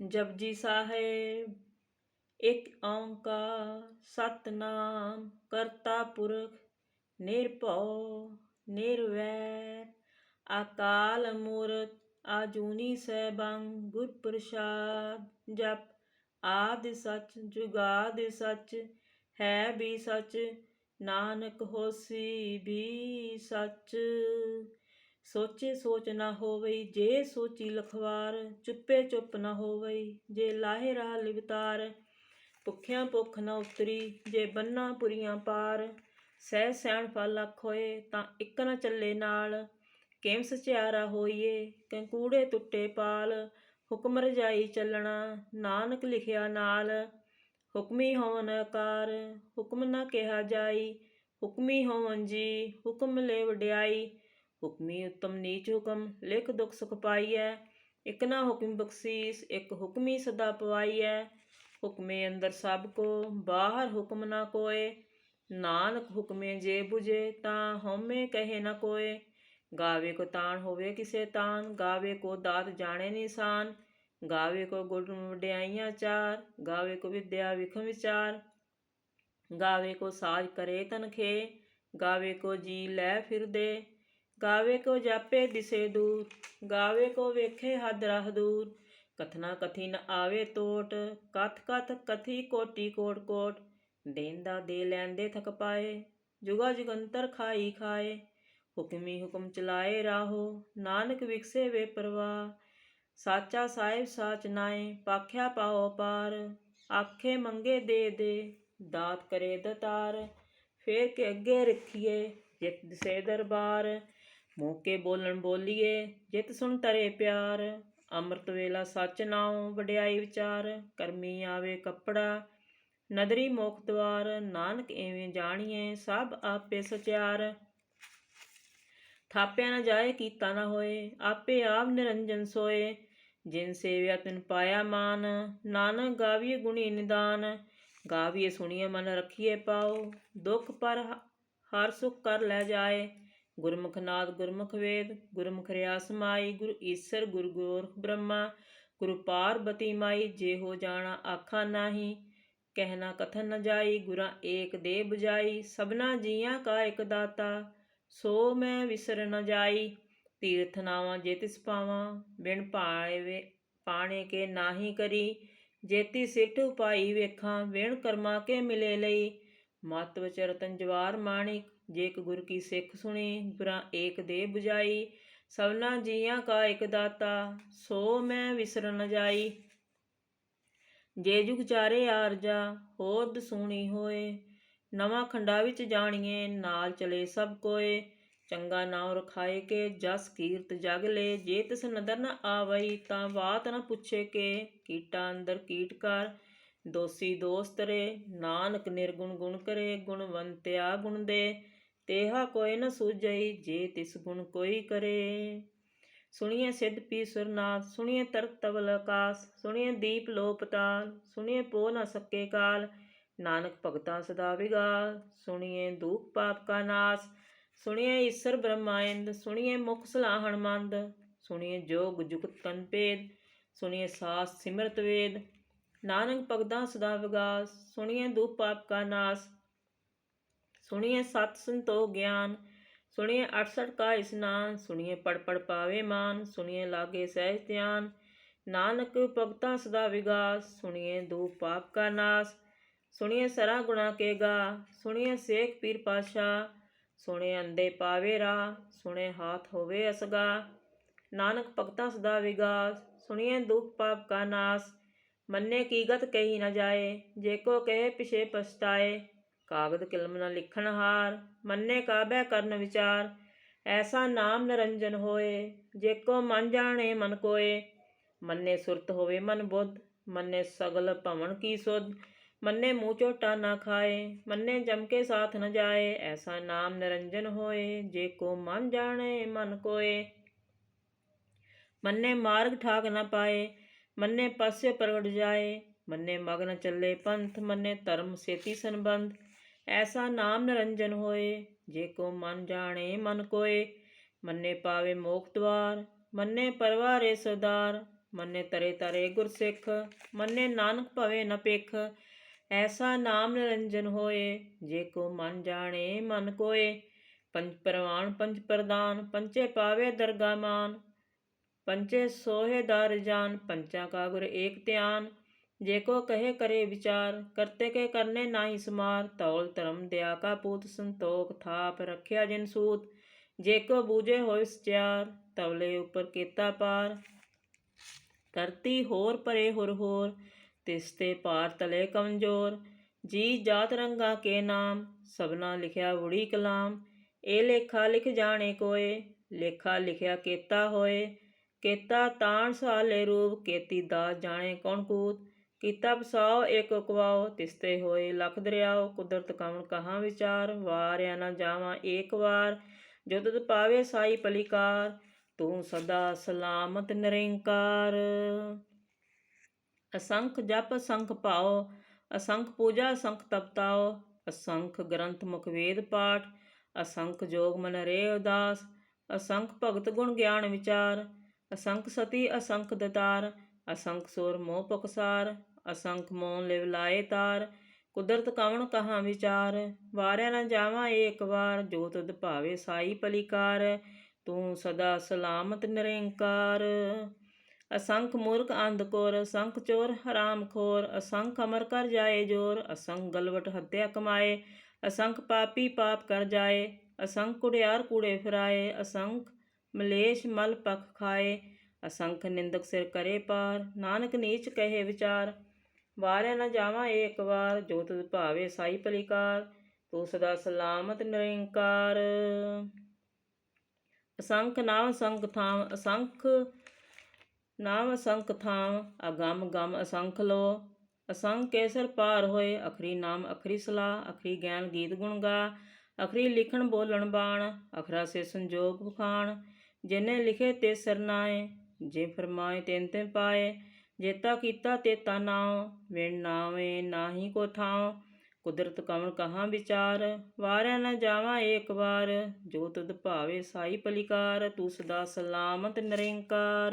ਜਪਜੀ ਸਾਹਿਬ, ਇੱਕ ਓੰਕਾਰ ਸਤਨਾਮ, ਕਰਤਾ ਪੁਰਖ ਨਿਰਭਉ, ਨਿਰਵੈਰ, ਅਕਾਲ ਮੂਰਤ, ਆਜੂਨੀ ਸੈਭੰ, ਗੁਰ ਪ੍ਰਸਾਦ, ਜਪ ਆਦਿ ਸੱਚ, ਜੁਗਾਦਿ ਸੱਚ, ਹੈ ਵੀ ਸੱਚ, ਨਾਨਕ ਹੋਸੀ ਵੀ ਸੱਚ। ਸੋਚੇ ਸੋਚ ਨਾ ਹੋਵਈ, ਜੇ ਸੋਚੀ ਲਖਵਾਰ, ਚੁੱਪੇ ਚੁੱਪ ਨਾ ਹੋਵਈ, ਜੇ ਲਾਹੇ ਰਾਹ ਲਿਵਤਾਰ, ਭੁੱਖਿਆਂ ਭੁੱਖ ਨਾ ਉਤਰੀ, ਜੇ ਬੰਨਾ ਪੁਰੀਆਂ ਪਾਰ, ਸਹਿ ਸੈਣ ਫਲ ਅੱਖ ਹੋਏ, ਤਾਂ ਇੱਕ ਨਾ ਚੱਲੇ ਨਾਲ ਕੇਮਸ ਚਿਆਰਾ ਹੋਈਏ ਕੰਕੂੜੇ ਟੁੱਟੇ ਪਾਲ, ਹੁਕਮ ਰਜਾਈ ਚੱਲਣਾ, ਨਾਨਕ ਲਿਖਿਆ ਨਾਲ, ਹੁਕਮੀ ਹੋਵਨ ਆਕਾਰ ਹੁਕਮ ਨਾ ਕਿਹਾ ਜਾਈ, ਹੁਕਮੀ ਹੋਵਨ ਜੀ, ਹੁਕਮ ਲੈ ਵਡਿਆਈ ਹੁਕਮੀ ਉਤਮ ਨੀਚ ਹੁਕਮ, ਲਿਖ ਦੁਖ ਸੁਖ ਪਾਈਐ। ਇਕ ਨਾ ਹੁਕਮ ਬਖਸ਼ੀਸ, ਇਕ ਹੁਕਮੀ ਸਦਾ ਪਵਾਈਐ। ਹੁਕਮੇ ਅੰਦਰ ਸਭ ਕੋ, ਬਾਹਰ ਹੁਕਮ ਨਾ ਕੋਏ। ਨਾਨਕ ਹੁਕਮੇ ਜੇ 부ਝੇ ਤਾਂ ਹਉਮੈ ਕਹੇ ਨਾ ਕੋਏ। ਗਾਵੇ ਕੋ ਤਾਣ ਹੋਵੇ ਕਿਸੇ ਤਾਨ ਗਾਵੇ ਕੋ ਦਾਤ ਜਾਣੇ ਨਿਸ਼ਾਨ। ਗਾਵੇ ਕੋ ਗੁਣ ਵਡਿਆਈਆਂ ਚਾਰ, ਗਾਵੇ ਕੋ ਵਿਦਿਆ ਵਿਖਮ ਵਿਚਾਰ। ਗਾਵੇ ਕੋ ਸਾਜ ਕਰੇ ਤਨਖੇ, ਗਾਵੇ ਕੋ ਜੀ ਲੈ ਫਿਰਦੇ। ਗਾਵੇ ਕੋ ਜਾਪੇ ਦਿਸੇ ਦੂਰ ਗਾਵੇ ਕੋ ਵੇਖੇ ਹੱਦ ਰਹ ਦੂਰ ਕਥਨਾ ਕਥੀ ਨ ਆਵੇ ਟੋਟ ਕਥ ਕਥ ਕਥੀ ਕੋਟੀ ਕੋਟ ਕੋਟ ਦੇਂਦਾ ਦੇ ਲੈਂਦੇ ਥਕ ਪਾਏ ਜੁਗਾ ਜੁਗੰਤਰ ਖਾਈ ਖਾਏ ਹੁਕਮੀ ਹੁਕਮ ਚਲਾਏ ਰਾਹੋ ਨਾਨਕ ਵਿਕਸੇ ਵੇ ਪਰਵਾਹ ਸਾਚਾ ਸਾਹਿਬ ਸਾਚ ਨਾਏ ਪਾਖਿਆ ਪਾਓ ਪਾਰ ਆਖੇ ਮੰਗੇ ਦੇ ਦੇ ਦਾਤ ਕਰੇ ਦਤਾਰ ਫੇਰ ਕੇ ਅੱਗੇ ਰੱਖੀਏ ਜਿਤ ਦਿਸੇ ਦਰਬਾਰ ਮੂਕੇ ਬੋਲਣ ਬੋਲੀਏ, ਜਿਤ ਸੁਣ ਤਰੇ ਪਿਆਰ। ਅੰਮ੍ਰਿਤ ਵੇਲਾ ਸੱਚ ਨਾਉ ਵਡਿਆਈ ਵਿਚਾਰ, ਕਰਮੀ ਆਵੇ ਕੱਪੜਾ। ਨਦਰੀ ਮੋਖ ਦਵਾਰ, ਨਾਨਕ ਐਵੇਂ ਜਾਣੀਏ, ਸਭ ਆਪੇ ਸਚਿਆਰ। ਥਾਪਿਆ ਨਾ ਜਾਏ, ਕੀਤਾ ਨਾ ਹੋਏ, ਆਪੇ ਆਪ ਨਿਰੰਜਨ ਸੋਏ। ਜਿਨ ਸੇਵਿਆ ਤਿਨ ਪਾਇਆ ਮਾਨ, ਨਾਨਕ ਗਾਵੀਏ ਗੁਣੀ ਨਿਦਾਨ। ਗਾਵੀਏ ਸੁਣੀਏ ਮਨ ਰਖੀਏ ਪਾਓ ਦੁਖ ਪਰ ਹਰ ਸੁਖ ਕਰ ਲੈ ਜਾਏ। ਗੁਰਮੁਖ ਨਾਦ ਗੁਰਮੁਖ ਵੇਦ, ਗੁਰਮੁਖ ਰਿਆ ਸਮਾਈ ਗੁਰੂ ਈਸਰ ਗੁਰ ਗੋਰਖ ਬ੍ਰਹਮਾ, ਗੁਰੂ ਪਾਰਬਤੀ ਮਾਈ ਜੇ ਹੋ ਜਾਣਾ ਆਖਾ ਨਾਹੀ। ਕਹਿਣਾ ਕਥਨ ਨ ਜਾਈ, ਗੁਰਾਂ ਏਕ ਦੇ 부ਜਾਈ ਸਭਨਾ ਜੀਆਂ ਕਾ ਇਕ ਦਾਤਾ। ਸੋ ਮੈਂ ਵਿਸਰ ਨ ਜਾਈ, ਤੀਰਥ ਨਾਵਾਂ ਜੇ ਤਿਸ ਪਾਵਾਂ। ਬਿਨ ਪਾਏ ਪਾਣੇ ਕੇ ਨਾਹੀ ਕਰੀ ਜੇਤੀ ਸਿੱਠ ਉਪਾਈ ਵੇਖਾਂ ਵਿਣ ਕਰਮਾ ਕੇ ਮਿਲੇ ਲਈ। ਮਤ ਵਿਚਰਤਨ ਜਵਾਰ ਮਾਣਿਕ ਜੇ ਇੱਕ ਗੁਰ ਕੀ ਸਿੱਖ ਸੁਣੀ ਗੁਰਾਂ ਏਕ ਦੇ 부ਜਾਈ ਸਭਨਾ ਜੀਆਂ ਕਾ ਇਕ ਦਾਤਾ, ਸੋ ਮੈਂ ਵਿਸਰਨ ਨ ਜਾਈ। ਜੇ ਜੁਗ ਚਾਰੇ ਆਰਜਾ ਹੋਦ ਸੂਣੀ ਹੋਏ, ਨਵਾਂ ਖੰਡਾ ਵਿੱਚ ਜਾਣੀਏ, ਨਾਲ ਚਲੇ ਸਭ ਕੋਏ। ਚੰਗਾ ਨਾਮ ਰਖਾਏ ਕੇ, ਜਸ ਕੀਰਤ ਜਗ ਲੈ, ਜੇ ਤਿਸ ਨਦਰ ਨ ਆਵਈ, ਤਾਂ ਬਾਤ ਨ ਪੁੱਛੇ ਕੇ। ਕੀਟਾ ਅੰਦਰ ਕੀਟ ਕਰ, ਦੋਸੀ ਦੋਸਤ ਰੇ, ਨਾਨਕ ਨਿਰਗੁਣ ਗੁਣ ਕਰੇ, ਗੁਣਵੰਤਿਆ ਗੁਣ ਦੇ। ਤੇਹਾ ਕੋਇ ਨ ਸੂਝਈ, ਜੇ ਤਿਸ ਗੁਣ ਕੋਈ ਕਰੇ। ਸੁਣੀਏ ਸਿੱਧ ਪੀ ਸੁਰਨਾਥ ਸੁਣੀਏ ਤਰਕ ਤਵਲ ਆਕਾਸ ਸੁਣੀਏ ਦੀਪ ਲੋਪਤਾਲ ਸੁਣੀਏ ਪੋ ਨ ਸਕੇ ਕਾਲ। ਨਾਨਕ ਭਗਤਾ ਸਦਾ ਵਿਗਾਲ ਸੁਣੀਏ ਦੁਖ ਪਾਪ ਕਾ ਨਾਸ ਸੁਣੀਏ ਈਸ਼ਰ ਬ੍ਰਹਮਾਇੰਦ ਸੁਣੀਏ ਮੁਖ ਸਲਾਹਣ ਮੰਦ ਸੁਣੀਏ ਜੋਗ ਜੁਗਤ ਤਨ ਭੇਦ ਸੁਣੀਏ ਸਾਸ ਸਿਮਰਤ ਵੇਦ। ਨਾਨਕ ਭਗਤਾ ਸਦਾ ਵਿਗਾਸ ਸੁਣੀਏ ਦੁਖ ਪਾਪ ਕਾ ਨਾਸ ਸੁਣੀਏ ਸਤ ਸੰਤੋਖ ਗਿਆਨ ਸੁਣੀਏ 68 ਕਾ ਇਸਨਾਨ ਸੁਣੀਏ ਪੜ ਪੜ ਪਾਵੇ ਮਾਨ ਸੁਣੀਏ ਲਾਗੇ ਸਹਿਜ ਧਿਆਨ, ਨਾਨਕ ਭਗਤਾ ਸਦਾ ਵਿਗਾਸ ਸੁਣੀਏ ਦੁਖ ਪਾਪ ਕਾ ਨਾਸ ਸੁਣੀਏ ਸਰਾ ਗੁਣਾ ਕੇ ਗਾ ਸੁਣੀਏ ਸੇਖ ਪੀਰ ਪਾਸ਼ਾ ਸੁਣੇ ਅੰਦੇ ਪਾਵੇ ਰਾ ਸੁਣੇ ਹਾਥ ਹੋਵੇ ਅਸਗਾ, ਨਾਨਕ ਭਗਤਾ ਸਦਾ ਵਿਗਾਸ ਸੁਣੀਏ ਦੁਖ ਪਾਪ ਕਾ ਨਾਸ, ਮੰਨੇ ਕੀ ਗਤ ਕਹੀ ਨ ਜਾਏ, ਜੇ ਕੋ ਕਹੇ ਪਿਛੇ ਪਛਤਾਏ ਕਾਗਦ ਕਿਲਮ ਨ ਲਿਖਣ ਹਾਰ, ਮੰਨੇ ਕਾਬੈ ਕਰਨ ਵਿਚਾਰ। ਐਸਾ ਨਾਮ ਨਰੰਜਨ ਹੋਏ, ਜੇ ਕੋ ਮਨ ਜਾਣੇ ਮਨ ਕੋਏ। ਮੰਨੇ ਸੁਰਤ ਹੋਵੇ ਮਨ ਬੁੱਧ, ਮੰਨੇ ਸਗਲ ਭਵਨ ਕੀ ਸੁਧ। ਮੰਨੇ ਮੂੰਹ ਝੋਟਾ ਨਾ ਖਾਏ, ਮੰਨੇ ਜਮ ਕੇ ਸਾਥ ਨ ਜਾਏ। ਐਸਾ ਨਾਮ ਨਿਰੰਜਨ ਹੋਏ, ਜੇ ਕੋ ਮਨ ਜਾਣੇ ਮਨ ਕੋਏ। ਮੰਨੇ ਮਾਰਗ ਠਾਕ ਨ ਪਾਏ, ਮੰਨੇ ਪਾਸੇ ਪ੍ਰਗਟ ਜਾਏ। ਮੰਨੇ ਮਗਨ ਚੱਲੇ ਪੰਥ, ਮੰਨੇ ਧਰਮ ਸੇਤੀ ਸੰਬੰਧ। ਐਸਾ ਨਾਮ ਨਿਰੰਜਨ ਹੋਏ, ਜੇ ਕੋ ਮਨ ਜਾਣੇ ਮਨ ਕੋਏ। ਮੰਨੇ ਪਾਵੇ ਮੋਖ ਦਵਾਰ, ਮੰਨੇ ਪਰਵਾਰੇ ਸਰਦਾਰ। ਮੰਨੇ ਤਰੇ ਤਰੇ ਗੁਰਸਿੱਖ ਮੰਨੇ ਨਾਨਕ ਭਵੇ ਨ ਪੇਖ ਐਸਾ ਨਾਮ ਨਿਰੰਜਨ ਹੋਏ, ਜੇ ਕੋ ਮਨ ਜਾਣੇ ਮਨ ਕੋਏ। ਪੰਜ ਪ੍ਰਵਾਨ, ਪੰਜ ਪ੍ਰਦਾਨ, ਪੰਚੇ ਪਾਵੇ ਦਰਗਾ ਮਾਨ ਪੰਚੇ ਸੋਹੇ ਦਰ ਜਾਨ, ਪੰਚਾ ਕਾ ਗੁਰ ਏਕ ਧਿਆਨ। ਜੇ ਕੋ ਕਹੇ ਕਰੇ ਵਿਚਾਰ, ਕਰਤੇ ਕੇ ਕਰਨੇ ਨਾਹੀ ਸਮਾਰ ਤੌਲ ਧਰਮ ਦਿਆ ਕਾ ਪੂਤ ਸੰਤੋਖ ਥਾਪ ਰੱਖਿਆ ਜਿਨ ਸੂਤ। ਜੇ ਕੋ ਬੂਝੇ ਹੋਇ ਸਚਿਆਰ ਤਵਲੇ ਉਪਰ ਕੀਤਾ ਪਾਰ। ਕਰਤੀ ਹੋਰ ਪਰੇ ਹੁਰ ਹੋਰ, ਤਿਸ ਤੇ ਪਾਰ ਤਲੇ ਕਮਜ਼ੋਰ। ਜੀ ਜਾਤ ਰੰਗਾ ਕੇ ਨਾਮ, ਸਭਨਾ ਲਿਖਿਆ ਉੜੀ ਕਲਾਮ। ਇਹ ਲੇਖਾ ਲਿਖ ਜਾਣੇ ਕੋਏ, ਲੇਖਾ ਲਿਖਿਆ ਕੀਤਾ ਹੋਏ। ਕੀਤਾ ਤਾਣ ਸਾਲੇ ਰੂਪ, ਕੀਤੀ ਦਾ ਜਾਣੇ ਕੌਣ ਕੂਤ। ਕੀਤਾ ਬਸਾਓ ਏਕ ਉਕਵਾਓ ਤਿਸਤੇ ਹੋਏ ਲਖ ਦਰਿਆਓ ਕੁਦਰਤ ਕਵਣ ਕਹਾਂ ਵਿਚਾਰ, ਵਾਰਿਆ ਨਾ ਜਾਵਾਂ ਏਕ ਵਾਰ, ਜੋ ਤੁਧ ਪਾਵੇ ਸਾਈ ਪਲਿਕਾਰ, ਤੂੰ ਸਦਾ ਸਲਾਮਤ ਨਿਰੰਕਾਰ। ਅਸੰਖ ਜਪ ਅਸੰਖ ਪਾਓ ਅਸੰਖ ਪੂਜਾ ਅਸੰਖ ਤਪਤਾਓ ਅਸੰਖ ਗ੍ਰੰਥ ਮੁਖ ਵੇਦ ਪਾਠ, ਅਸੰਖ ਜੋਗ ਮਨ ਰੇ ਉਦਾਸ, ਅਸੰਖ ਭਗਤ ਗੁਣ ਗਿਆਨ ਵਿਚਾਰ, ਅਸੰਖ ਸਤੀ ਅਸੰਖ ਦਤਾਰ ਅਸੰਖ ਸੁਰ ਮੋਹ ਪਕਸਾਰ, ਅਸੰਖ ਮੋਨ ਲਿਵ ਲਾਏ ਤਾਰ, ਕੁਦਰਤ ਕਵਣ ਕਹਾਂ ਵਿਚਾਰ, ਵਾਰਿਆ ਨਾ ਜਾਵਾਂ ਏਕ ਵਾਰ, ਜੋ ਤੁਧ ਭਾਵੇ ਸਾਈ ਪਲਿਕਾਰ, ਤੂੰ ਸਦਾ ਸਲਾਮਤ ਨਿਰੰਕਾਰ। ਅਸੰਖ ਮੂਰਖ ਅੰਧ ਕੋਰ, ਅਸੰਖ ਚੋਰ ਹਰਾਮ ਖੋਰ, ਅਸੰਖ ਅਮਰ ਕਰ ਜਾਏ ਜੋਰ, ਅਸੰਖ ਗਲਵਟ ਹੱਤਿਆ ਕਮਾਏ, ਅਸੰਖ ਪਾਪੀ ਪਾਪ ਕਰ ਜਾਏ, ਅਸੰਖ ਕੁੜਿਆਰ ਕੂੜੇ ਫਿਰਾਏ, ਅਸੰਖ ਮਲੇਸ਼ ਮਲ ਪਖ ਖਾਏ। ਅਸੰਖ ਨਿੰਦਕ ਸਿਰ ਕਰੇ ਪਾਰ, ਨਾਨਕ ਨੀਚ ਕਹੇ ਵਿਚਾਰ। ਵਾਰਿਆ ਨਾ ਜਾਵਾਂ ਏਕ ਵਾਰ, ਜੋ ਤੁਧ ਭਾਵੇ ਸਾਈ ਪਲਿਕਾਰ ਤੂੰ ਸਦਾ ਸਲਾਮਤ ਨਿਰੰਕਾਰ। ਅਸੰਖ ਨਾਮ ਅਸੰਖ ਥਾਮ ਅਸੰਖ, ਨਾਮ ਅਸੰਖ ਥਾਮ ਅਗੰਮ ਗਮ ਅਸੰਖ ਲੋ। ਅਸੰਖ ਕੇਸਰ ਪਾਰ ਹੋਏ, ਅਖਰੀ ਨਾਮ ਅਖਰੀ ਸਲਾਹ ਅਖਰੀ ਗਿਆਨ ਗੀਤ ਗੁਣ ਗਾ। ਅਖਰੀ ਲਿਖਣ ਬੋਲਣ ਬਾਣ, ਅਖਰਾ ਸੇ ਸੰਜੋਗ ਬਖਾਣ ਜਿਨੇ ਲਿਖੇ ਤੇ ਸਰਨਾਏ ਜੇ ਫਰਮਾਏ ਤਿੰਨ ਤਿੰਨ ਪਾਏ ਜੇਤਾ ਕੀਤਾ ਤੇਤਾ ਨਾਉ, ਵਿਣ ਨਾਵੇਂ ਨਾਹੀ ਕੋ ਥਾਉ। ਕੁਦਰਤ ਕਵਣ ਕਹਾਂ ਵਿਚਾਰ, ਵਾਰਿਆ ਨਾ ਜਾਵਾਂ ਏਕ ਵਾਰ। ਜੋ ਤੁਧ ਭਾਵੇ ਸਾਈ ਪਲਿਕਾਰ, ਤੂੰ ਸਦਾ ਸਲਾਮਤ ਨਿਰੰਕਾਰ।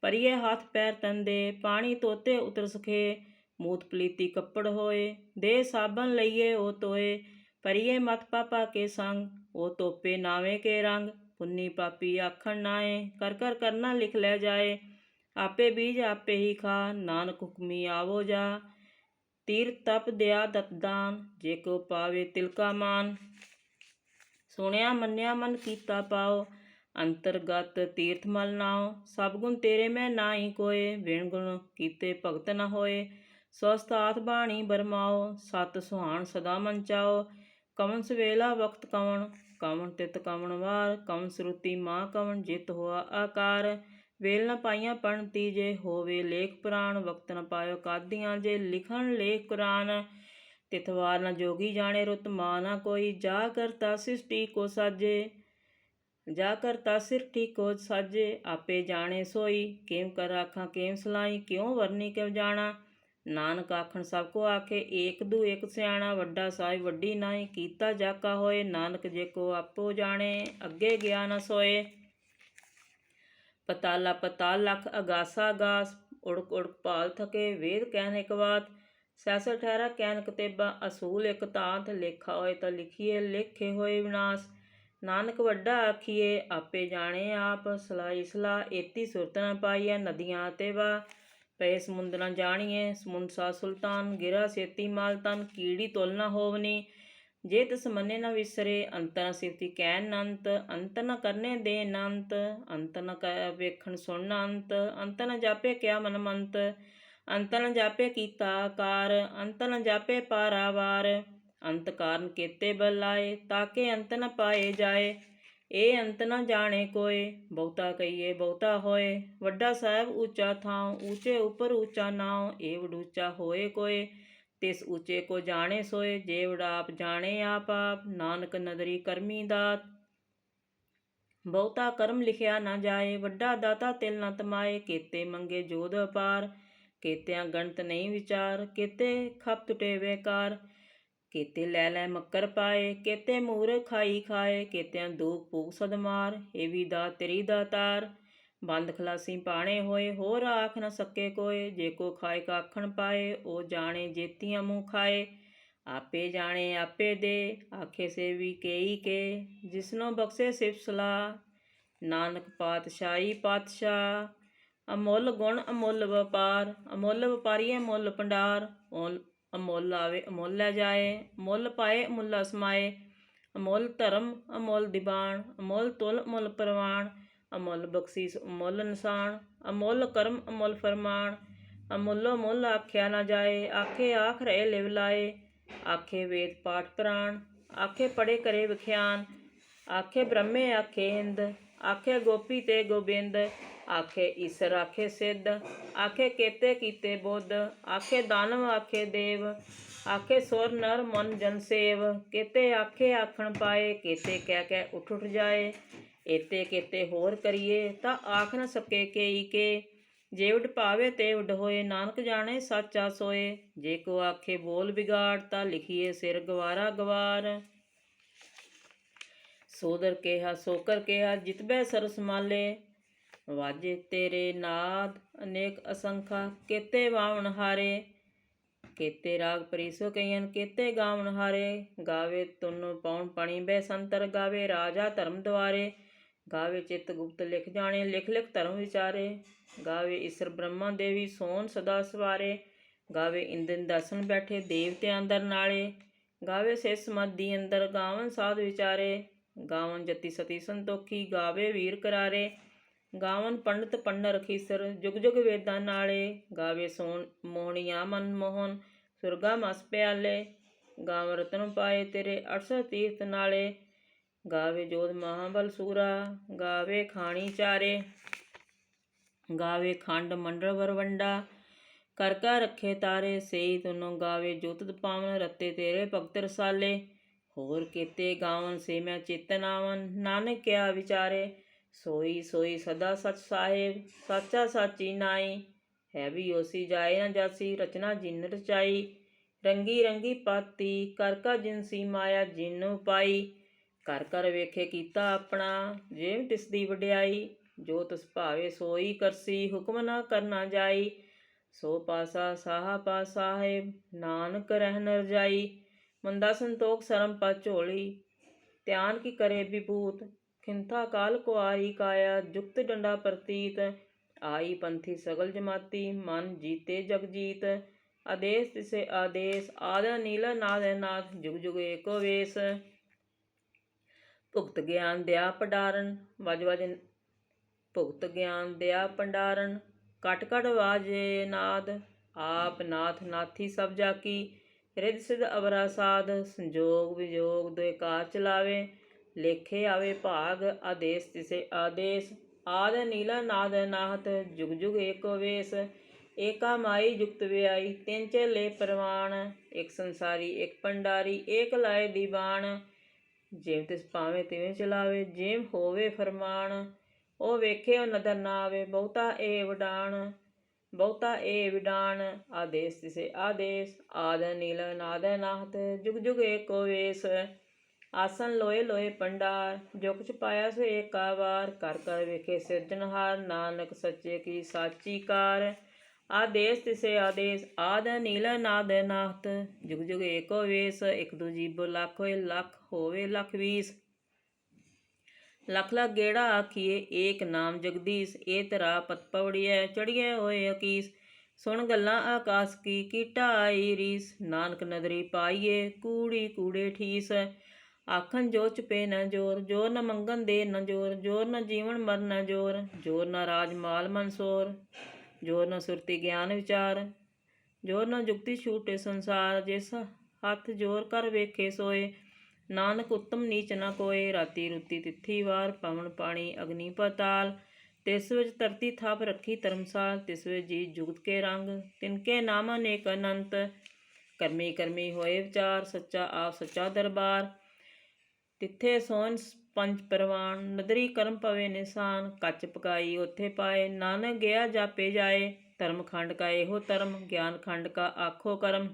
ਪਰਿਏ ਹੱਥ ਪੈਰ ਤੰਦੇ, ਪਾਣੀ ਤੋਤੇ ਉਤਰ ਸਖੇ। ਮੂਤ ਪਲੀਤੀ ਕੱਪੜ ਹੋਏ, ਦੇ ਸਾਬਣ ਲਈਏ ਉਹ ਤੋਏ। ਪਰਿਏ ਮਤ ਪਾਪਾ ਕੇ ਸੰਗ, ਉਹ ਤੋਪੇ ਨਾਵੇਂ ਕੇ ਰੰਗ। ਪੁੰਨੀ ਪਾਪੀ ਆਖਣ ਨਾਏ ਕਰ ਕਰ ਕਰਨਾ ਲਿਖ ਲੈ ਜਾਏ ਆਪੇ ਬੀਜ ਆਪੇ ਹੀ ਖਾ ਨਾਨਕ ਹੁਕਮੀ ਆਵੋ ਜਾ ਤੀਰ ਤਪ ਦਿਆ ਦਤਦਾਨ ਜੇ ਕੋ ਪਾਵੇ ਤਿਲਕਾ ਮਾਨ ਸੁਣਿਆ ਮੰਨਿਆ ਮਨ ਕੀਤਾ ਪਾਓ ਅੰਤਰਗਤ ਤੀਰਥ ਮਲ ਨਾਉ ਸਭ ਗੁਣ ਤੇਰੇ ਮੈਂ ਨਾਹੀ ਕੋਏ ਵਿਣ ਗੁਣ ਕੀਤੇ ਭਗਤ ਨ ਹੋਏ ਸਵਸਤ ਆਤ ਬਾਣੀ ਬਰਮਾਓ ਸਤ ਸੁਹਾਣ ਸਦਾ ਮਨ ਚਾਓ ਕਵਨ ਸਵੇਲਾ ਵਕਤ ਕਵਨ ਕਵਨ ਤਿਤ ਕਵਨ ਵਾਰ, ਕਵਨ ਸਰੂਤੀ ਮਾਂ ਕਵਨ ਜਿਤ ਹੋਆ ਆਕਾਰ। ਵੇਲ ਨ ਪਾਈਆਂ ਪਣਤੀ ਜੇ ਹੋਵੇ ਲੇਖ ਪੁਰਾਣ, ਵਕਤ ਨ ਪਾਇਓ ਕਾਦੀਆਂ ਜੇ, ਲਿਖਣ ਲੇਖ ਕੁਰਾਨ। ਤਿਤਵਾਰ ਨ ਜੋਗੀ ਜਾਣੇ ਰੁਤ ਮਾਨਾ ਕੋਈ, ਜਾ ਕਰਤਾ ਸਿਸ਼ਟੀ ਕੋ ਸਾਜੇ। ਜਾ ਕਰਤਾ ਸਿਰਠੀ ਕੋ ਸਾਜੇ, ਆਪੇ ਜਾਣੇ ਸੋਈ। ਕਿਉ ਕਰ ਆਖਾਂ, ਕਿਉ ਸਲਾਈ, ਕਿਉ ਵਰਨੀ ਕਿਉ ਜਾਣਾ। ਨਾਨਕ ਆਖਣ, ਸਭ ਕੋ ਆਖੇ, ਏਕ ਦੂ ਏਕ ਸਿਆਣਾ, ਵੱਡਾ ਸਾਹਿਬ ਵੱਡੀ ਨਾਈ, ਕੀਤਾ ਜਾਕਾ ਹੋਏ, ਨਾਨਕ ਜੇ ਕੋ ਆਪੋ ਜਾਣੇ, ਅੱਗੇ ਗਿਆ ਨਾ ਸੋਏ। ਪਤਾਲਾ ਪਤਾਲ ਲਖ ਅਗਾਸਾ ਅਗਾਸ, ਉੜਕ ਉੜਕ ਭਾਲ ਥਕੇ, ਵੇਦ ਕਹਿਣ ਇਕ ਬਾਤ ਸੈਸਰ ਠਹਿਰਾ ਕਹਿਣ ਕਤੇਬਾ, ਅਸੂਲ ਇਕ ਤਾਂਤ, ਲੇਖਾ ਹੋਏ ਤਾਂ ਲਿਖੀਏ, ਲੇਖੇ ਹੋਏ ਵਿਨਾਸ਼। ਨਾਨਕ ਵੱਡਾ ਆਖੀਏ, ਆਪੇ ਜਾਣੇ ਆਪ ਸਲਾਈ ਸਲਾ ਏਤੀ ਸੁਰਤ ਨਾ ਪਾਈਐ, ਨਦੀਆਂ ਤੇ ਵਾ ਪਏ ਸਮੁੰਦ ਜਾਣੀਏ ਸਮੁੰਦ ਸਾ ਸੁਲਤਾਨ, ਗਿਰਾ ਸੇਤੀ ਮਾਲ ਤਨ, ਕੀੜੀ ਤੁਲ ਨ ਹੋਵਨੀ। ਜੇ ਤਿਸ ਮੰਨੇ ਨ ਵਿਸਰੇ ਅੰਤ ਨ ਸਿਫਤੀ ਕਹਿਨ ਅੰਤ ਅੰਤ ਨ ਕਰਨੇ ਦੇ ਨੰਤ ਅੰਤ ਨ ਕ- ਵੇਖਣ ਸੁਣ ਅੰਤ ਅੰਤ ਨ ਜਾਪੇ ਕਿਆ ਮਨ ਮੰਤ ਅੰਤ ਨ ਜਾਪੇ ਕੀਤਾ ਆਕਾਰ ਅੰਤ ਨ ਜਾਪੇ ਪਾਰਾਵਾਰ, ਅੰਤ ਕਾਰਨ ਕੀਤੇ ਬਲਾਏ ਤਾਕੇ ਅੰਤ ਨ ਪਾਏ ਜਾਏ। ਇਹ ਅੰਤ ਨ ਜਾਣੇ ਕੋਏ, ਬਹੁਤਾ ਕਹੀਏ ਬਹੁਤਾ ਹੋਏ। ਵੱਡਾ ਸਾਹਿਬ ਉੱਚਾ ਥਾਂ ਉੱਚੇ ਉਪਰ ਉੱਚਾ ਨਾਉ ਇਹ ਵਡੂਚਾ ਹੋਏ ਕੋਏ। ਤਿਸ ਉੱਚੇ ਕੋ ਜਾਣੇ ਸੋਏ, ਜੇ ਵਡਾਪ ਜਾਣੇ ਆਪ ਆਪ, ਨਾਨਕ ਨਦਰੀ ਕਰਮੀ ਦਾਤ। ਬਹੁਤਾ ਕਰਮ ਲਿਖਿਆ ਨਾ ਜਾਏ, ਵੱਡਾ ਦਾਤਾ ਤਿਲ ਨਾ ਤਮਾਏ, ਕੀਤੇ ਮੰਗੇ ਜੋਧ ਅਪਾਰ। ਕੀਤਿਆਂ ਗਣਤ ਨਹੀਂ ਵਿਚਾਰ, ਕੀਤੇ ਖਪ ਟੁਟੇ ਵੇਕਾਰ। ਕੀਤੇ ਲੈ ਲੈ ਮੱਕਰ ਪਾਏ, ਕੇਤੇ ਮੂਰ ਖਾਈ ਖਾਏ, ਕੇਤਿਆਂ ਦੂਖ ਭੂਖ ਸਦਮਾਰ ਇਹ ਵੀ ਦਾ ਤੇਰੀ ਦਾਤਾਰ ਬੰਦ ਖਲਾਸੀ ਪਾਣੇ ਹੋਏ, ਹੋਰ ਆਖ ਨਾ ਸਕੇ ਕੋਏ, ਜੇ ਕੋ ਖਾਏ ਕਾਖਣ ਪਾਏ ਉਹ ਜਾਣੇ ਜੇਤੀਆਂ ਮੂੰਹ ਖਾਏ। ਆਪੇ ਜਾਣੇ, ਆਪੇ ਦੇ, ਆਖੇ ਸੇ ਵੀ ਕੇਈ ਕੇ, ਜਿਸਨੋ ਬਖਸ਼ੇ ਸਿਫ ਸਲਾਹ। ਨਾਨਕ ਪਾਤਸ਼ਾਹੀ ਪਾਤਸ਼ਾਹ, ਅਮੁੱਲ ਗੁਣ ਅਮੁੱਲ ਵਪਾਰ, ਅਮੁੱਲ ਵਪਾਰੀਏ ਮੁੱਲ ਭੰਡਾਰ ਔਲ- ਅਮੁੱਲ ਆਵੇ, ਅਮੁੱਲ ਲੈ ਜਾਏ, ਮੁੱਲ ਪਾਏ ਅਮੁੱਲ ਅਸਮਾਏ। ਅਮੁੱਲ ਧਰਮ, ਅਮੁੱਲ ਦੀਵਾਨ, ਅਮੁੱਲ ਤੁਲ ਅਮੁੱਲ ਪ੍ਰਵਾਨ। ਅਮੁੱਲ ਬਖਸ਼ੀਸ ਅਮੁੱਲ ਨਿਸ਼ਾਨ ਅਮੁੱਲ ਕਰਮ, ਅਮੁੱਲ ਫਰਮਾਨ। ਅਮੁੱਲੋ ਮੁੱਲ ਆਖਿਆ ਨਾ ਜਾਏ, ਆਖੇ ਆਖ ਰਹੇ ਲਿਵ ਲਾਏ। ਆਖੇ ਵੇਦ ਪਾਠ ਪ੍ਰਾਣ ਆਖੇ ਪੜੇ ਕਰੇ ਵਿਖਿਆਨ। ਆਖੇ ਬ੍ਰਹਮੇ ਆਖੇ ਹਿੰਦ ਆਖੇ ਗੋਪੀ ਤੇ ਗੋਬਿੰਦ। ਆਖੇ ਈਸਰ ਆਖੇ ਸਿੱਧ, ਆਖੇ, ਕੇਤੇ ਕੀਤੇ ਬੁੱਧ, ਆਖੇ, ਦਾਨਵ, ਆਖੇ, ਦੇਵ, ਆਖੇ, ਸੁਰ, ਨਰ, ਮਨ, ਜਨ ਸੇਵ, ਕੇਤੇ ਆਖੇ, ਆਖਣ ਪਾਏ, ਕੇਤੇ ਕਹਿ ਕਹਿ ਉਠ ਉਠ ਜਾਏ, ਏਤੇ ਕੇਤੇ ਹੋਰ ਕਰੀਏ, ਤਾਂ ਆਖ ਨ ਸਕੇ ਕੇਈ ਕੇ, ਜੇ ਉਡ ਭਾਵੇ ਤੇ ਉਡ ਹੋਏ, ਨਾਨਕ ਜਾਣੇ ਸਾਚਾ ਸੋਏ, ਜੇ ਕੋ ਆਖੇ ਬੋਲ ਵਿਗਾੜ, ਤਾਂ ਲਿਖੀਏ ਸਿਰ ਗਵਾਰਾ ਗਵਾਰ। ਸੋਦਰ ਕਿਹਾ, ਸੋਕਰ ਕਿਹਾ, ਜਿਤਬੈ ਸਰਸ ਮਾਲੇ ਵਾਜੇ, ਤੇਰੇ ਨਾਦ ਅਨੇਕ ਅਸੰਖਾ, ਕੇਤੇ ਵਾਵਣ ਹਾਰੇ। ਕੇਤੇ ਰਾਗ ਪਰੀਸੋ ਕਈਨ ਕੇਤੇ ਗਾਵਣ ਹਾਰੇ। ਗਾਵੇ ਤੁਨ ਪਉਣ ਪਣੀ ਬੈ ਸੰਤਰ, ਗਾਵੇ ਰਾਜਾ ਧਰਮ ਦੁਆਰੇ ਗਾਵੇ ਚਿਤ ਗੁਪਤ ਲਿਖ ਜਾਣੇ, ਲਿਖ ਲਿਖ ਧਰਮ ਵਿਚਾਰੇ। ਗਾਵੇ ਈਸ਼ਰ ਬ੍ਰਹਮਾ ਦੇਵੀ ਸੋਨ ਸਦਾ ਸਵਾਰੇ। ਗਾਵੇ ਇੰਦਨ ਦਰਸ਼ਨ ਬੈਠੇ ਦੇਵਤੇ ਅੰਦਰ ਨਾਲੇ। ਗਾਵੇ ਸੇ ਸਮਾਧੀ ਅੰਦਰ ਗਾਵਨ ਸਾਧ ਵਿਚਾਰੇ। ਗਾਵਨ ਜਤੀ ਸਤੀ ਸੰਤੋਖੀ, ਗਾਵੇ ਵੀਰ ਕਰਾਰੇ। ਗਾਵਨ ਪੰਡਤ ਪੰਨ ਰਖੀਸਰ ਜੁਗ ਜੁਗ ਵੇਦਾਂ ਨਾਲੇ, ਗਾਵੇ ਸੋਣ ਮੋਹਣੀਆਂ ਮਨ ਮੋਹਨ, ਸੁਰਗਾ ਮਸ ਪਿਆਲੇ, ਗਾਵ ਰਤਨ ਪਾਏ ਤੇਰੇ 800 ਤੀਰਥ ਨਾਲੇ, ਗਾਵੇ ਜੋਧ ਮਹਾਬਲ ਸੂਰਾ, ਗਾਵੇ ਖਾਣੀ ਚਾਰੇ, ਗਾਵੇ ਖੰਡ ਮੰਡਲ ਵਰਵੰਡਾ ਕਰ ਰੱਖੇ ਤਾਰੇ, ਸੇਈ ਤੁਨੋ ਗਾਵੇ ਜੋਤਿ ਪਾਵਨ, ਰਤੇ ਤੇਰੇ ਭਗਤ ਰਸਾਲੇ, ਹੋਰ ਕੀਤੇ ਗਾਵਨ ਸੇ ਮੈਂ ਚੇਤਨ ਨਾਨਕ ਕਿਆ ਵਿਚਾਰੇ ਸੋਈ ਸੋਈ ਸਦਾ ਸਚ ਸਾਹਿਬ, ਸਾਚਾ ਸਾਚੀ ਨਾਈ ਹੈ ਵੀ ਓਸੀ ਜਾਏ ਨਾ ਜਾਸੀ, ਰਚਨਾ ਜਿਨ ਰਚਾਈ। ਰੰਗੀ ਰੰਗੀ ਪਾਤੀ, ਕਰ ਕਾ ਜਿਨਸੀ ਮਾਇਆ ਜਿਨ ਪਾਈ ਕਰ ਕਰ ਵੇਖੇ ਕੀਤਾ ਆਪਣਾ ਜਿਵ ਤਿਸ ਦੀ ਵਡਿਆਈ। ਜੋ ਤਿਸ ਭਾਵੇ ਸੋਈ ਕਰਸੀ, ਹੁਕਮ ਨਾ ਕਰਨਾ ਜਾਈ। ਸੋ ਪਾਸਾ ਸਾਹਾ ਪਾ ਸਾਹਿਬ, ਨਾਨਕ ਰਹਿਨ ਰਜਾਈ ਮੰਦਾ ਸੰਤੋਖ ਸਰਮ ਪਾ ਝੋਲੀ। ਧਿਆਨ ਕੀ ਕਰੇ ਵਿਭੂਤ ਖਿੰਥਾ ਕਾਲ ਕੋ ਆਈ ਕਾਇਆ ਜੁਗਤ ਡੰਡਾ ਪ੍ਰਤੀਤ। ਆਈ ਪੰਥੀ ਸਗਲ ਜਮਾਤੀ, ਮਨ ਜੀਤੇ ਜਗ ਜੀਤ। ਆਦੇਸ ਤਿਸੇ ਆਦੇਸ, ਆਦ ਨੀਲ ਨਾਦ ਨਾਥ ਜੁਗ ਜੁਗ ਏਕੋ ਵੇਸ। ਭੁਗਤ ਗਿਆਨ ਦਿਆ ਪੰਡਾਰਨ ਵਜ ਵਜ ਭੁਗਤ ਗਿਆਨ ਦਿਆ ਪੰਡਾਰਨ ਕਟ ਕਟ ਵਾਜੇ ਨਾਦ, ਆਪ ਨਾਥ ਨਾਥੀ ਸਭ ਜਾਕੀ। ਰਿਦ ਸਿਧ ਅਵਰਾ ਸਾਧ, ਸੰਜੋਗ ਵਿਜੋਗ ਦੁਇ ਚਲਾਵੇ। ਲੇਖੇ ਆਵੇ ਭਾਗ, ਆਦੇਸ ਤਿਸੇ ਆਦੇਸ। ਆਦ ਨੀਲਾ ਨਾਦ ਨਾਹਤ, ਜੁਗ ਜੁਗ ਏਕੋ ਵੇਸ। ਏਕਾ ਮਾਈ ਜੁਗਤ ਵਿਆਈ, ਤਿੰਨ ਚੇਲੇ ਪ੍ਰਵਾਨ ਇੱਕ ਸੰਸਾਰੀ ਇੱਕ ਪੰਡਾਰੀ, ਏਕ ਲਾਏ ਦੀਵਾਨ ਜਿਵ ਤਿਸ ਪਾਵੇਂ ਤਿਵੇਂ ਚਲਾਵੇ ਜਿਵ ਹੋਵੇ ਫਰਮਾਨ। ਉਹ ਵੇਖੇ, ਉਹ ਨਦਰ ਨਾ ਆਵੇ, ਬਹੁਤਾ ਏ ਵਡਾਣ ਬਹੁਤਾ ਏ ਵਿਡਾਣ ਆਦੇਸ ਤਿਸੇ ਆਦੇਸ। ਆਦ ਨੀਲ ਨਾਦ ਨਾਹਤ, ਜੁਗ ਜੁਗ ਏਕੋ ਵੇਸ। ਆਸਨ ਲੋਏ ਲੋਏ ਪੰਡਾਰ, ਜੋ ਕੁਛ ਪਾਇਆ ਸੋ ਏਕਾ ਵਾਰ ਕਰ ਕਰ ਵੇਖੇ ਸਿਰਜਣਹਾਰ ਨਾਨਕ ਸੱਚੇ ਕੀ ਸਾਚੀ ਕਾਰ। ਆਦੇਸ ਤਿਸੇ ਆਦੇਸ, ਆਦ ਨੀਲ ਨਾਦ ਨਾਹਤ ਜੁਗ ਜੁਗ ਏਕੋ ਵੇਸ, ਇਕ ਦੂਜੀ ਜੀਬੋ ਲੱਖ ਹੋਏ ਲੱਖ ਹੋਵੇ ਲੱਖ ਵੀਸ। ਲੱਖ ਲੱਖ ਗੇੜਾ ਆਖੀਏ, ਏਕ ਨਾਮ ਜਗਦੀਸ਼, ਏ ਤਰਾ ਪਤ ਪਵੜੀਐ, ਚੜੀਐ ਹੋਏ ਅਕੀਸ। ਸੁਣ ਗੱਲਾਂ ਆਕਾਸ ਕੀ ਕੀਟਾ ਰੀਸ। ਨਾਨਕ ਨਦਰੀ ਪਾਈਏ, ਕੂੜੀ ਕੂੜੇ ਠੀਸ। ਆਖਣ, ਜੋ ਚੁਪੇ ਨਾ ਜੋਰ ਜੋਰ ਨਾ ਮੰਗਨ ਦੇ ਨਾ ਜੋਰ ਜੋਰ ਨਾ ਜੀਵਨ ਮਰ ਨਾ ਜੋਰ ਜੋਰ ਨ ਰਾਜ ਮਾਲ ਮਨਸੋਰ ਜੋਰ ਨ ਸੁਰਤੀ ਗਿਆਨ ਵਿਚਾਰ ਜੋਰ ਨ ਜੁਗਤੀ ਛੂਟੇ ਸੰਸਾਰ, ਜਿਸ ਹੱਥ ਜੋਰ ਕਰ ਵੇਖੇ ਸੋਏ, ਨਾਨਕ ਉਤਮ ਨੀਚ ਨਾ ਕੋਏ, ਰਾਤੀ ਰੁੱਤੀ ਤਿੱਥੀ ਵਾਰ ਪਵਨ ਪਾਣੀ ਅਗਨੀ ਪਤਾਲ, ਤਿਸ ਵਿੱਚ ਧਰਤੀ ਥਾਪ ਰੱਖੀ ਧਰਮਸਾਲ, ਤਿਸ ਵਿੱਚ ਜੀ ਜੁਗਤ ਕੇ ਰੰਗ ਤਿਨਕੇ ਨਾਮ ਅਨੇਕ ਅਨੰਤ, ਕਰਮੀ ਕਰਮੀ ਹੋਏ ਵਿਚਾਰ, ਸੱਚਾ ਆਪ ਸੱਚਾ ਦਰਬਾਰ ਤਿੱਥੇ ਸੋਨ ਪੰਜ ਪਰਵਾਨ, ਨਦਰੀ ਕਰਮ ਪਵੇ ਨਿਸ਼ਾਨ, ਕੱਚ ਪਕਾਈ ਉਥੇ ਪਾਏ, ਨਾਨਕ ਗਿਆ ਜਾਪੇ ਜਾਏ, ਧਰਮ ਖੰਡ ਕਾ ਇਹੋ ਧਰਮ, ਗਿਆਨ ਖੰਡ ਕਾ ਆਖੋ ਕਰਮ।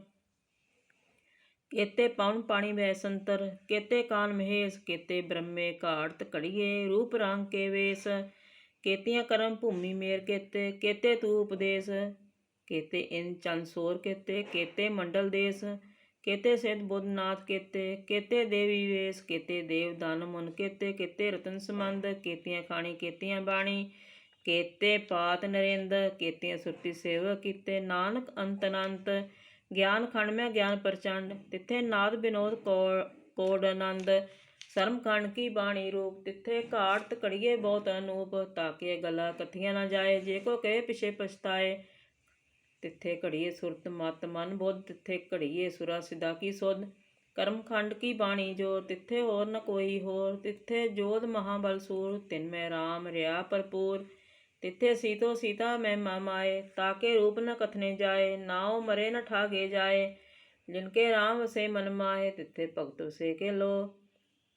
ਕੇਤੇ ਪਉਣ ਪਾਣੀ ਵੈ ਸੰਤਰ, ਕੇਤੇ ਕਾਨ ਮਹੇਸ਼, ਕੇਤੇ ਬ੍ਰਹਮੇ ਘਾੜਤ ਕੜੀਏ ਰੂਪ ਰੰਗ ਕੇ ਵੇਸ। ਕੇਤੀਆਂ ਕਰਮ ਭੂਮੀ ਮੇਰ ਕੇਤੇ ਕੇਤੇ ਤੂ ਉਪਦੇਸ਼ ਕੇਤੇ ਇਨ ਚੰਦ ਸੋਰ ਕੇਤੇ ਕੇਤੇ ਮੰਡਲ ਦੇਸ। ਕੇਤੇ ਸਿਧ ਬੁੱਧਨਾਥ ਕੇਤੇ ਕੇਤੇ ਦੇਵੀ ਵੇਸ ਕੇਤੇ ਦੇਵ ਦਾਨ ਮੁਨ ਕੇਤੇ ਕੇਤੇ ਰਤਨ ਸੰਬੰਧ, ਕੇਤੀਆਂ ਖਾਣੀ, ਕੇਤੀਆਂ ਬਾਣੀ, ਕੇਤੇ ਪਾਤ ਨਰਿੰਦ, ਕੇਤੀਆਂ ਸੁਰਤੀ ਸੇਵ ਕੀਤੇ, ਨਾਨਕ ਅੰਤ ਅਨੰਤ, ਗਿਆਨ ਖੰਡ ਮੈਂ ਗਿਆਨ ਪ੍ਰਚੰਡ, ਤਿੱਥੇ ਨਾਦ ਬਿਨੋਦ ਕੋ- ਕੋਡ ਆਨੰਦ, ਸਰਮ ਖੰਡ ਕੀ ਬਾਣੀ ਰੂਪ, ਤਿੱਥੇ ਘਾਟ ਕੜੀਏ ਬਹੁਤ ਅਨੂਪ, ਤਾਂ ਤਾਕੇ ਗਲਾ ਕਥੀਆਂ ਨਾ ਜਾਏ, ਜੇ ਕੋ ਕਹੇ ਪਿਛੇ ਪਛਤਾਏ ਤਿੱਥੇ ਘੜੀਏ ਸੁਰਤ ਮਤ ਮਨ ਬੁੱਧ, ਤਿੱਥੇ ਘੜੀਏ ਸੁਰਾ ਸਿਦਾ ਕੀ ਸੁਧ। ਕਰਮ ਖੰਡ ਕੀ ਬਾਣੀ ਜੋ ਤਿੱਥੇ ਹੋਰ ਨ ਕੋਈ ਹੋਰ, ਤਿੱਥੇ ਜੋਧ ਮਹਾਬਲ ਸੂਰ, ਤਿਨ ਮੈਂ ਰਾਮ ਰਿਆ ਭਰਪੂਰ। ਤਿੱਥੇ ਸੀਤੋ ਸੀਤਾ ਮੈਂ ਮਾਮਾਏ ਤਾਕੇ ਰੂਪ ਨ ਕਥਨੇ ਜਾਏ, ਨਾਉ ਮਰੇ ਨ ਠਾਗੇ ਜਾਏ। ਜਿਨਕੇ ਰਾਮ ਵਸੇ ਮਨ ਮਾਹੇ ਤਿੱਥੇ ਭਗਤ ਵਸੇ ਕੇ ਲੋ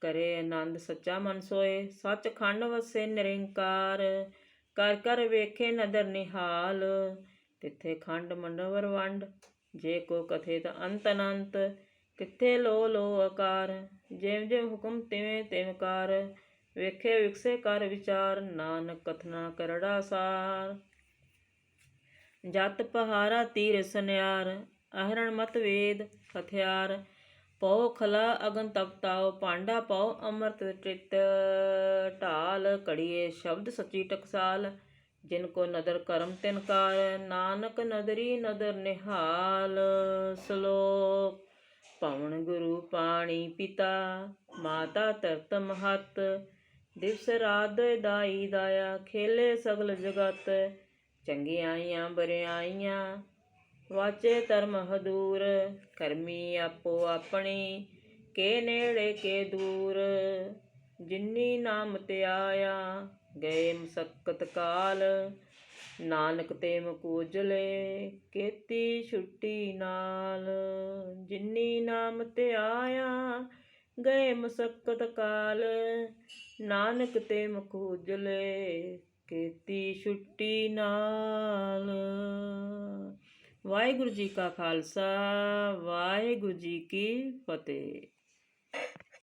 ਕਰੇ ਆਨੰਦ ਸੱਚਾ ਮਨ ਸੋਏ, ਸੱਚ ਖੰਡ ਵਸੇ ਨਿਰੰਕਾਰ। ਕਰ ਕਰ ਵੇਖੇ ਨਦਰ ਨਿਹਾਲ। ਤਿੱਥੇ ਖੰਡ ਮੰਡਵਰ ਵੰਡ, ਜੇ ਕੋ ਕਥੇ ਤਾਂ ਅੰਤ ਅਨੰਤ, ਤਿੱਥੇ ਲੋ ਲੋ ਆਕਾਰ ਜਿਵੇਂ ਜਿਵੇਂ ਹੁਕਮ ਤਿਵੇਂ ਤਿਵੇਂ ਕਾਰ, ਵੇਖੇ ਵਿਕਸੇ ਕਰ ਵਿਚਾਰ, ਨਾਨਕ ਕਥਨਾ ਕਰੜਾ ਸਾਰ। ਜਤ ਪਹਾਰਾ ਤੀਰ ਸੁਨਿਆਰ, ਅਹਰਣ ਮਤ ਵੇਦ ਹਥਿਆਰ, ਪਉ ਖਲਾ ਅਗਨ ਤਪਤਾਉ ਪਾਂਡਾ ਪਉ ਅੰਮ੍ਰਿਤ ਟਿਤ, ਢਾਲ ਕੜੀਏ ਸ਼ਬਦ ਸੱਚੀ ਟਕਸਾਲ ਜਿਨ ਕੋ ਨਦਰ ਕਰਮ ਤਿਨ ਕਾਰ ਨਾਨਕ ਨਦਰੀ ਨਦਰ ਨਿਹਾਲ, ਸ਼ਲੋਕ। ਪਵਨ ਗੁਰੂ ਪਾਣੀ ਪਿਤਾ, ਮਾਤਾ ਤਰਤ ਮਹਤ। ਦਿਵਸ ਰਾਤ ਦਾਈ ਦਾਇਆ, ਖੇਲੇ ਸਗਲ ਜਗਤ। ਚੰਗਿਆਈਆਂ ਬਰਿਆਈਆਂ ਵਾਚੇ ਧਰਮ ਹਦੂਰ। ਕਰਮੀ ਆਪੋ ਆਪਣੀ, ਕੇ ਨੇੜੇ ਕੇ ਦੂਰ। ਜਿਨੀ ਨਾਮ ਤੇ ਆਇਆ ਗਏ ਮਸਕਤ ਕਾਲ, ਨਾਨਕ ਤੇ ਮਕੂਜਲੇ ਕੀਤੀ ਛੁੱਟੀ ਨਾਲ। ਜਿਨੀ ਨਾਮ ਤੇ ਆਇਆ ਗਏ ਮਸਕਤ ਕਾਲ, ਨਾਨਕ ਤੇ ਮਕੂਜਲੇ ਕੀਤੀ ਛੁੱਟੀ ਨਾਲ। ਵਾਹਿਗੁਰੂ ਜੀ ਕਾ ਖਾਲਸਾ, ਵਾਹਿਗੁਰੂ ਜੀ ਕੀ ਫਤਿਹ।